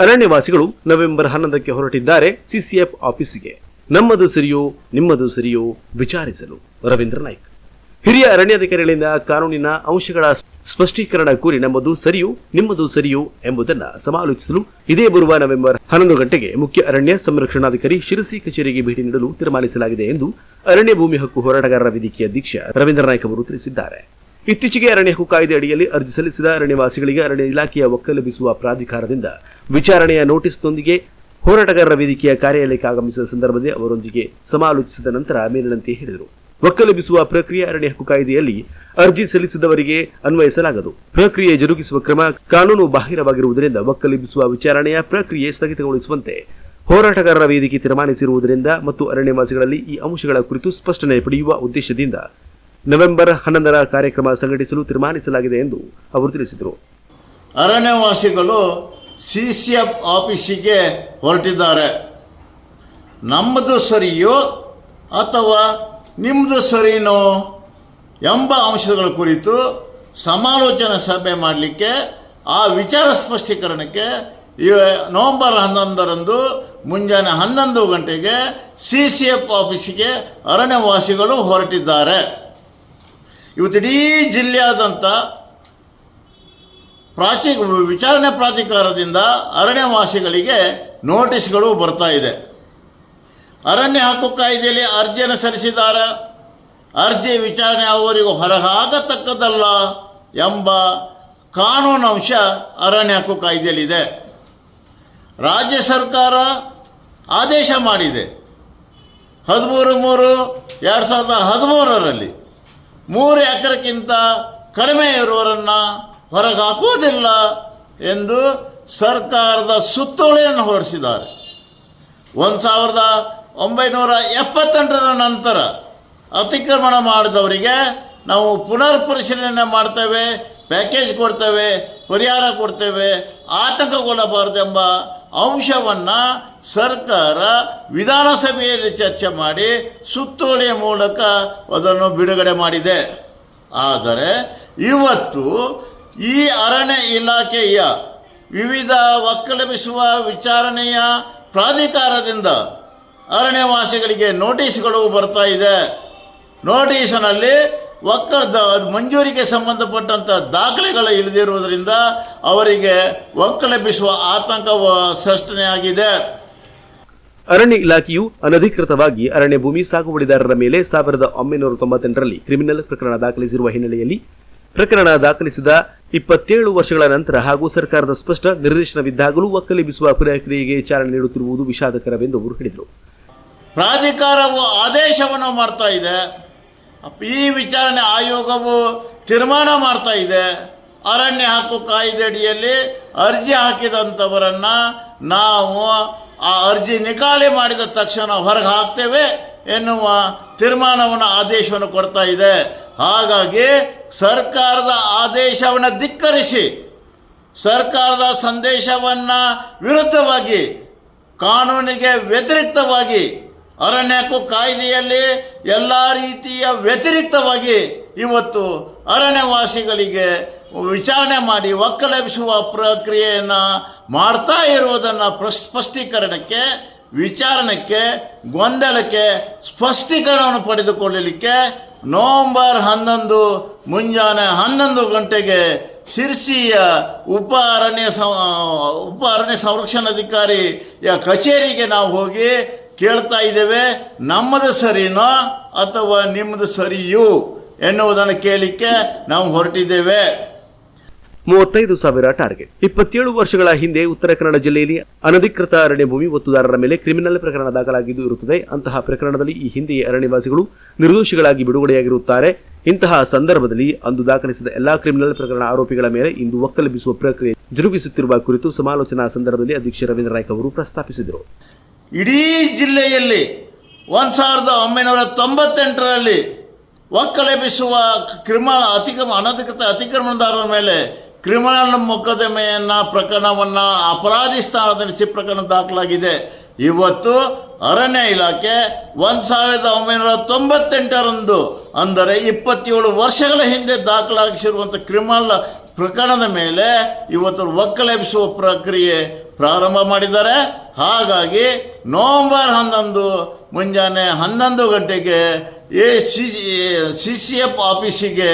ಅರಣ್ಯವಾಸಿಗಳು November ಹನ್ನೊಂದಕ್ಕೆ ಹೊರಟಿದ್ದಾರೆ CCF ಆಫೀಸ್ಗೆ. ನಮ್ಮದು ಸರಿಯೋ, ನಿಮ್ಮದು ಸರಿಯೋ ವಿಚಾರಿಸಲು. ರವೀಂದ್ರ ನಾಯ್ಕ್. ಹಿರಿಯ ಅರಣ್ಯಾಧಿಕಾರಿಗಳಿಂದ ಕಾನೂನಿನ ಅಂಶಗಳ ಸ್ಪಷ್ಟೀಕರಣ ಕೋರಿ ನಮ್ಮದು ಸರಿಯೋ, ನಿಮ್ಮದು ಸರಿಯೋ ಎಂಬುದನ್ನ ಸಮಾಲೋಚಿಸಲು ಇದೇ ಬರುವ ನವೆಂಬರ್ ಹನ್ನೊಂದು ಗಂಟೆಗೆ ಮುಖ್ಯ ಅರಣ್ಯ ಸಂರಕ್ಷಣಾಧಿಕಾರಿ ಶಿರಸಿ ಕಚೇರಿಗೆ ಭೇಟಿ ನೀಡಲು ತೀರ್ಮಾನಿಸಲಾಗಿದೆ ಎಂದು ಅರಣ್ಯ ಭೂಮಿ ಹಕ್ಕು ಹೋರಾಟಗಾರರ ವೇದಿಕೆಯ ಅಧ್ಯಕ್ಷ ರವೀಂದ್ರ ನಾಯ್ಕ್ ಅವರು ತಿಳಿಸಿದ್ದಾರೆ. ಇತ್ತೀಚೆಗೆ ಅರಣ್ಯ ಹಕ್ಕು ಕಾಯ್ದೆ ಅಡಿಯಲ್ಲಿ ಅರ್ಜಿ ಸಲ್ಲಿಸಿದ ಅರಣ್ಯವಾಸಿಗಳಿಗೆ ಅರಣ್ಯ ಇಲಾಖೆಯ ಒಕ್ಕಲೆಬ್ಬಿಸುವ ಪ್ರಾಧಿಕಾರದಿಂದ ವಿಚಾರಣೆಯ ನೋಟಿಸ್ನೊಂದಿಗೆ ಹೋರಾಟಗಾರರ ವೇದಿಕೆಯ ಕಾರ್ಯಾಲಯಕ್ಕೆ ಆಗಮಿಸಿದ ಸಂದರ್ಭದಲ್ಲಿ ಅವರೊಂದಿಗೆ ಸಮಾಲೋಚಿಸಿದ ನಂತರ ಮೇಲಿನಂತೆ ಹೇಳಿದರು. ಒಕ್ಕಲೆಬ್ಬಿಸುವ ಪ್ರಕ್ರಿಯೆ ಅರಣ್ಯ ಹಕ್ಕು ಕಾಯ್ದೆಯಲ್ಲಿ ಅರ್ಜಿ ಸಲ್ಲಿಸಿದವರಿಗೆ ಅನ್ವಯಿಸಲಾಗದು. ಪ್ರಕ್ರಿಯೆ ಜರುಗಿಸುವ ಕ್ರಮ ಕಾನೂನು ಬಾಹಿರವಾಗಿರುವುದರಿಂದ ಒಕ್ಕಲೆಬ್ಬಿಸುವ ವಿಚಾರಣೆಯ ಪ್ರಕ್ರಿಯೆ ಸ್ಥಗಿತಗೊಳಿಸುವಂತೆ ಹೋರಾಟಗಾರರ ವೇದಿಕೆ ತೀರ್ಮಾನಿಸಿರುವುದರಿಂದ ಮತ್ತು ಅರಣ್ಯವಾಸಿಗಳಲ್ಲಿ ಈ ಅಂಶಗಳ ಕುರಿತು ಸ್ಪಷ್ಟನೆ ಪಡೆಯುವ ಉದ್ದೇಶದಿಂದ ನವೆಂಬರ್ ಹನ್ನೊಂದರ ಕಾರ್ಯಕ್ರಮ ಸಂಘಟಿಸಲು ತೀರ್ಮಾನಿಸಲಾಗಿದೆ ಎಂದು ಅವರು ತಿಳಿಸಿದರು. ಅರಣ್ಯವಾಸಿಗಳು ಸಿ ಸಿ ಎಫ್ ಆಫೀಸಿಗೆ ಹೊರಟಿದ್ದಾರೆ. ನಮ್ಮದು ಸರಿಯೋ ಅಥವಾ ನಿಮ್ಮದು ಸರಿನೋ ಎಂಬ ಅಂಶಗಳ ಕುರಿತು ಸಮಾಲೋಚನಾ ಸಭೆ ಮಾಡಲಿಕ್ಕೆ ಆ ವಿಚಾರ ಸ್ಪಷ್ಟೀಕರಣಕ್ಕೆ ನವೆಂಬರ್ ಹನ್ನೊಂದರಂದು ಮುಂಜಾನೆ ಹನ್ನೊಂದು ಗಂಟೆಗೆ ಸಿ ಸಿ ಎಫ್ ಆಫೀಸಿಗೆ ಅರಣ್ಯವಾಸಿಗಳು ಹೊರಟಿದ್ದಾರೆ. ಇವತ್ತು ಇಡೀ ಜಿಲ್ಲೆಯಾದಂಥ ಪ್ರಾಚಿ ವಿಚಾರಣೆ ಪ್ರಾಧಿಕಾರದಿಂದ ಅರಣ್ಯವಾಸಿಗಳಿಗೆ ನೋಟಿಸ್ಗಳು ಬರ್ತಾ ಇದೆ. ಅರಣ್ಯ ಹಕ್ಕು ಕಾಯ್ದೆಯಲ್ಲಿ ಅರ್ಜಿಯನ್ನು ಸಲ್ಲಿಸಿದ್ದಾರೆ? ಅರ್ಜಿ ವಿಚಾರಣೆ ಅವರಿಗೂ ಹೊರಹಾಗತಕ್ಕದ್ದಲ್ಲ ಎಂಬ ಕಾನೂನು ಅಂಶ ಅರಣ್ಯ ಹಕ್ಕು ಕಾಯ್ದೆಯಲ್ಲಿದೆ. ರಾಜ್ಯ ಸರ್ಕಾರ ಆದೇಶ ಮಾಡಿದೆ. ಹದಿಮೂರು ಮೂರು ಎರಡು ಸಾವಿರದ ಹದಿಮೂರರಲ್ಲಿ. ಮೂರು ಎಕರೆಗಿಂತ ಕಡಿಮೆ ಇರುವವರನ್ನು ಹೊರಗಾಕುವುದಿಲ್ಲ ಎಂದು ಸರ್ಕಾರದ ಸುತ್ತೋಲೆಯನ್ನು ಹೊರಡಿಸಿದ್ದಾರೆ. ಒಂದು ಸಾವಿರದ ಒಂಬೈನೂರ ಎಪ್ಪತ್ತೆಂಟರ ನಂತರ ಅತಿಕ್ರಮಣ ಮಾಡಿದವರಿಗೆ ನಾವು ಪುನರ್ ಪರಿಶೀಲನೆ ಮಾಡ್ತೇವೆ, ಪ್ಯಾಕೇಜ್ ಕೊಡ್ತೇವೆ, ಪರಿಹಾರ ಕೊಡ್ತೇವೆ, ಆತಂಕಗೊಳ್ಳಬಾರದೆಂಬ ಅಂಶವನ್ನು ಸರ್ಕಾರ ವಿಧಾನಸಭೆಯಲ್ಲಿ ಚರ್ಚೆ ಮಾಡಿ ಸುತ್ತೋಲೆಯ ಮೂಲಕ ಅದನ್ನು ಬಿಡುಗಡೆ ಮಾಡಿದೆ. ಆದರೆ ಇವತ್ತು ಈ ಅರಣ್ಯ ಇಲಾಖೆಯ ವಿವಿಧ ಒಕ್ಕಲಬಿಸುವ ವಿಚಾರಣೆಯ ಪ್ರಾಧಿಕಾರದಿಂದ ಅರಣ್ಯವಾಸಿಗಳಿಗೆ ನೋಟಿಸ್ಗಳು ಬರ್ತಾ ಇದೆ. ನೋಟಿಸಿನಲ್ಲಿ ಒಕ್ಕದ ಮಂಜೂರಿಗೆ ಸಂಬಂಧಪಟ್ಟಂಥ ದಾಖಲೆಗಳು ಇಲ್ಲದಿರುವುದರಿಂದ ಅವರಿಗೆ ಒಕ್ಕಲೆಬ್ಬಿಸುವ ಆತಂಕ ಸೃಷ್ಟನೆಯಾಗಿದೆ ಅರಣ್ಯ ಇಲಾಖೆಯು ಅನಧಿಕೃತವಾಗಿ ಅರಣ್ಯ ಭೂಮಿ ಸಾಗುವಳಿದಾರರ ಮೇಲೆ ಸಾವಿರದ ಒಂಬೈನೂರ ತೊಂಬತ್ತೆಂಟರಲ್ಲಿ ಕ್ರಿಮಿನಲ್ ಪ್ರಕರಣ ದಾಖಲಿಸಿರುವ ಹಿನ್ನೆಲೆಯಲ್ಲಿ ಪ್ರಕರಣ ದಾಖಲಿಸಿದ ಇಪ್ಪತ್ತೇಳು ವರ್ಷಗಳ ನಂತರ ಹಾಗೂ ಸರ್ಕಾರದ ಸ್ಪಷ್ಟ ನಿರ್ದೇಶನವಿದ್ದಾಗಲೂ ಒಕ್ಕಲೆಬ್ಬಿಸುವ ಪ್ರಕ್ರಿಯೆಗೆ ಚಾಲನೆ ನೀಡುತ್ತಿರುವುದು ವಿಷಾದಕರವೆಂದು ಅವರು ಹೇಳಿದರು. ಪ್ರಾಧಿಕಾರವು ಆದೇಶವನ್ನು ಮಾಡ್ತಾ ಇದೆ. ಈ ವಿಚಾರಣೆ ಆಯೋಗವು ತೀರ್ಮಾನ ಮಾಡ್ತಾ ಇದೆ. ಅರಣ್ಯ ಹಕ್ಕು ಕಾಯ್ದೆ ಅಡಿಯಲ್ಲಿ ಅರ್ಜಿ ಹಾಕಿದಂಥವರನ್ನ ನಾವು ಆ ಅರ್ಜಿ ನಿಕಾಲಿ ಮಾಡಿದ ತಕ್ಷಣ ಹೊರಗೆ ಹಾಕ್ತೇವೆ ಎನ್ನುವ ತೀರ್ಮಾನವನ್ನು ಆದೇಶವನ್ನು ಕೊಡ್ತಾ ಇದೆ. ಹಾಗಾಗಿ ಸರ್ಕಾರದ ಆದೇಶವನ್ನು ಧಿಕ್ಕರಿಸಿ, ಸರ್ಕಾರದ ಸಂದೇಶವನ್ನು ವಿರುದ್ಧವಾಗಿ, ಕಾನೂನಿಗೆ ವ್ಯತಿರಿಕ್ತವಾಗಿ ಅರಣ್ಯ ಹಕ್ಕು ಕಾಯ್ದೆಯಲ್ಲಿ ಎಲ್ಲ ರೀತಿಯ ವ್ಯತಿರಿಕ್ತವಾಗಿ ಇವತ್ತು ಅರಣ್ಯವಾಸಿಗಳಿಗೆ ವಿಚಾರಣೆ ಮಾಡಿ ಒಕ್ಕಲೆಬ್ಬಿಸುವ ಪ್ರಕ್ರಿಯೆಯನ್ನು ಮಾಡ್ತಾ ಇರುವುದನ್ನು ಸ್ಪಷ್ಟೀಕರಣಕ್ಕೆ, ವಿಚಾರಣಕ್ಕೆ, ಗೊಂದಲಕ್ಕೆ, ಸ್ಪಷ್ಟೀಕರಣವನ್ನು ಪಡೆದುಕೊಳ್ಳಲಿಕ್ಕೆ ನವೆಂಬರ್ ಹನ್ನೊಂದು, ಮುಂಜಾನೆ ಹನ್ನೊಂದು ಗಂಟೆಗೆ ಶಿರ್ಸಿಯ ಉಪ ಅರಣ್ಯ ಸಂ, ಉಪ ಅರಣ್ಯ ಸಂರಕ್ಷಣಾಧಿಕಾರಿಯ ಕಚೇರಿಗೆ ನಾವು ಹೋಗಿ ಕೇಳ್ತಾ ಇದ್ದೇವೆ, ನಮ್ಮದು ಸರಿನೋ ಅಥವಾ ನಿಮ್ಮದು ಸರಿಯೂ ಎನ್ನುವುದನ್ನು ಕೇಳಿಕ್ಕೆ ನಾವು ಹೊರಟಿದ್ದೇವೆ. ಮೂವತ್ತೈದು ಸಾವಿರ ಟಾರ್ಗೆಟ್. ಇಪ್ಪತ್ತೇಳು ವರ್ಷಗಳ ಹಿಂದೆ ಉತ್ತರ ಕನ್ನಡ ಜಿಲ್ಲೆಯಲ್ಲಿ ಅನಧಿಕೃತ ಅರಣ್ಯ ಭೂಮಿ ಒತ್ತುದಾರರ ಮೇಲೆ ಕ್ರಿಮಿನಲ್ ಪ್ರಕರಣ ದಾಖಲಾಗಿದ್ದು ಇರುತ್ತದೆ. ಅಂತಹ ಪ್ರಕರಣದಲ್ಲಿ ಈ ಹಿಂದೆಯೇ ಅರಣ್ಯವಾಸಿಗಳು ನಿರ್ದೋಷಿಗಳಾಗಿ ಬಿಡುಗಡೆಯಾಗಿರುತ್ತಾರೆ. ಇಂತಹ ಸಂದರ್ಭದಲ್ಲಿ ಅಂದು ದಾಖಲಿಸಿದ ಎಲ್ಲಾ ಕ್ರಿಮಿನಲ್ ಪ್ರಕರಣ ಆರೋಪಿಗಳ ಮೇಲೆ ಇಂದು ಒಕ್ಕಲೆಬ್ಬಿಸುವ ಪ್ರಕ್ರಿಯೆ ಜರುಗಿಸುತ್ತಿರುವ ಕುರಿತು ಸಮಾಲೋಚನಾ ಸಂದರ್ಭದಲ್ಲಿ ಅಧ್ಯಕ್ಷ ರವೀಂದ್ರ ನಾಯ್ಕ ಅವರು ಪ್ರಸ್ತಾಪಿಸಿದರು. ಇಡೀ ಜಿಲ್ಲೆಯಲ್ಲಿ ಒಂದು ಸಾವಿರದ ಒಂಬೈನೂರ ತೊಂಬತ್ತೆಂಟರಲ್ಲಿ ಒಕ್ಕಲೆಬಿಸುವ ಕ್ರಿಮಿನಲ್ ಅತಿಕ್ರಮ, ಅನಧಿಕೃತ ಅತಿಕ್ರಮಣದಾರರ ಮೇಲೆ ಕ್ರಿಮಿನಲ್ ಮೊಕದ್ದಮೆಯನ್ನು, ಪ್ರಕರಣವನ್ನು ಅಪರಾಧಿ ಸ್ಥಾನದಲ್ಲಿಸಿ ಪ್ರಕರಣ ದಾಖಲಾಗಿದೆ. ಇವತ್ತು ಅರಣ್ಯ ಇಲಾಖೆ ಒಂದು ಸಾವಿರದ ಒಂಬೈನೂರ ತೊಂಬತ್ತೆಂಟರಂದು ಅಂದರೆ ಇಪ್ಪತ್ತೇಳು ವರ್ಷಗಳ ಹಿಂದೆ ದಾಖಲಾಗಿಸಿರುವಂಥ ಕ್ರಿಮಿನಲ್ ಪ್ರಕರಣದ ಮೇಲೆ ಇವತ್ತು ಒಕ್ಕಲೆಬ್ಬಿಸುವ ಪ್ರಕ್ರಿಯೆ ಪ್ರಾರಂಭ ಮಾಡಿದ್ದಾರೆ. ಹಾಗಾಗಿ ನವೆಂಬರ್ ಹನ್ನೊಂದು, ಮುಂಜಾನೆ ಹನ್ನೊಂದು ಗಂಟೆಗೆ ಎ ಸಿ ಸಿ ಸಿ ಎಫ್ ಆಫೀಸಿಗೆ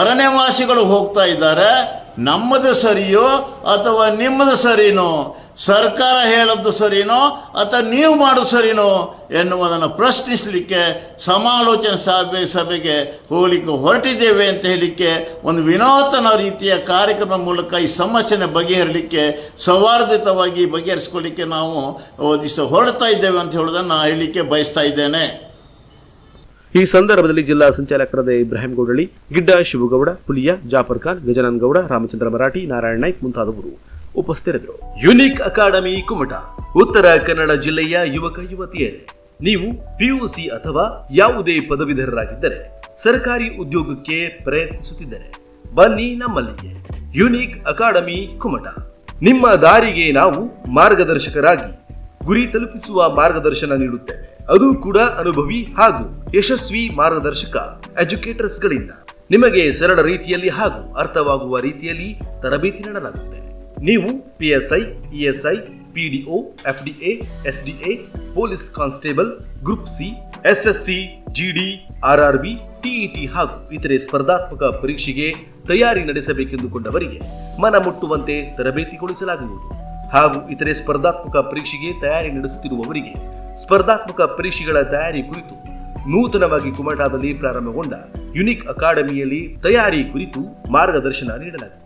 ಅರಣ್ಯವಾಸಿಗಳು ಹೋಗ್ತಾ ಇದ್ದಾರೆ. ನಮ್ಮದು ಸರಿಯೋ ಅಥವಾ ನಿಮ್ಮದು ಸರಿನೋ? ಸರ್ಕಾರ ಹೇಳದ್ದು ಸರಿನೋ ಅಥವಾ ನೀವು ಮಾಡು ಸರಿನೋ ಎನ್ನುವುದನ್ನು ಪ್ರಶ್ನಿಸಲಿಕ್ಕೆ, ಸಮಾಲೋಚನೆ ಸಭೆ, ಸಭೆಗೆ ಹೋಗಲಿಕ್ಕೆ ಹೊರಟಿದ್ದೇವೆ ಅಂತ ಹೇಳಲಿಕ್ಕೆ, ಒಂದು ವಿನೂತನ ರೀತಿಯ ಕಾರ್ಯಕ್ರಮ ಮೂಲಕ ಈ ಸಮಸ್ಯೆನ ಬಗೆಹರಲಿಕ್ಕೆ ಸೌಹಾರ್ದಿತವಾಗಿ ಬಗೆಹರಿಸ್ಕೊಳ್ಳಿಕ್ಕೆ ನಾವು ಹೊರಡ್ತಾ ಇದ್ದೇವೆ ಅಂತ ಹೇಳೋದನ್ನು ಹೇಳಲಿಕ್ಕೆ ಬಯಸ್ತಾ ಇದ್ದೇನೆ. ಈ ಸಂದರ್ಭದಲ್ಲಿ ಜಿಲ್ಲಾ ಸಂಚಾಲಕರಾದ ಇಬ್ರಾಹಿಂ ಗೌಡಳ್ಳಿ, ಗಿಡ್ಡ ಶಿವಗೌಡ, ಪುಲಿಯ ಜಾಫರ್ ಖಾನ್, ಗಜಾನನ್ ಗೌಡ, ರಾಮಚಂದ್ರ ಮರಾಠಿ, ನಾರಾಯಣ ನಾಯ್ಕ್ ಮುಂತಾದವರು ಉಪಸ್ಥಿತರಿದ್ದರು. ಯುನಿಕ್ ಅಕಾಡೆಮಿ, ಕುಮಟ, ಉತ್ತರ ಕನ್ನಡ ಜಿಲ್ಲೆಯ ಯುವಕ ಯುವತಿಯರೇ, ನೀವು ಪಿಯುಸಿ ಅಥವಾ ಯಾವುದೇ ಪದವೀಧರರಾಗಿದ್ದರೆ, ಸರ್ಕಾರಿ ಉದ್ಯೋಗಕ್ಕೆ ಪ್ರಯತ್ನಿಸುತ್ತಿದ್ದರೆ, ಬನ್ನಿ ನಮ್ಮಲ್ಲಿಗೆ. Unique academy, Kumta. ನಿಮ್ಮ ದಾರಿಗೆ ನಾವು ಮಾರ್ಗದರ್ಶಕರಾಗಿ ಗುರಿ ತಲುಪಿಸುವ ಮಾರ್ಗದರ್ಶನ ನೀಡುತ್ತೇವೆ. ಅದು ಕೂಡ ಅನುಭವಿ ಹಾಗೂ ಯಶಸ್ವಿ ಮಾರ್ಗದರ್ಶಕ ಎಜುಕೇಟರ್ಸ್ ಗಳಿಂದ ನಿಮಗೆ ಸರಳ ರೀತಿಯಲ್ಲಿ ಹಾಗೂ ಅರ್ಥವಾಗುವ ರೀತಿಯಲ್ಲಿ ತರಬೇತಿ ನೀಡಲಾಗುತ್ತೆ ನೀವು PSI ESI PDO FDA SDA police constable, group C SSC GD RRB TET ಹಾಗೂ ಇತರೆ ಸ್ಪರ್ಧಾತ್ಮಕ ಪರೀಕ್ಷೆಗೆ ತಯಾರಿ ನಡೆಸಬೇಕೆಂದುಕೊಂಡವರಿಗೆ ಮನ ಮುಟ್ಟುವಂತೆ ತರಬೇತಿಗೊಳಿಸಲಾಗುವುದು. ಹಾಗೂ ಇತರೆ ಸ್ಪರ್ಧಾತ್ಮಕ ಪರೀಕ್ಷೆಗೆ ತಯಾರಿ ನಡೆಸುತ್ತಿರುವವರಿಗೆ ಸ್ಪರ್ಧಾತ್ಮಕ ಪರೀಕ್ಷೆಗಳ ತಯಾರಿ ಕುರಿತು ನೂತನವಾಗಿ ಕುಮಟಾದಲ್ಲಿ ಪ್ರಾರಂಭಗೊಂಡ ಯುನಿಕ್ ಅಕಾಡೆಮಿಯಲ್ಲಿ ತಯಾರಿ ಕುರಿತು ಮಾರ್ಗದರ್ಶನ ನೀಡಲಾಗುವುದು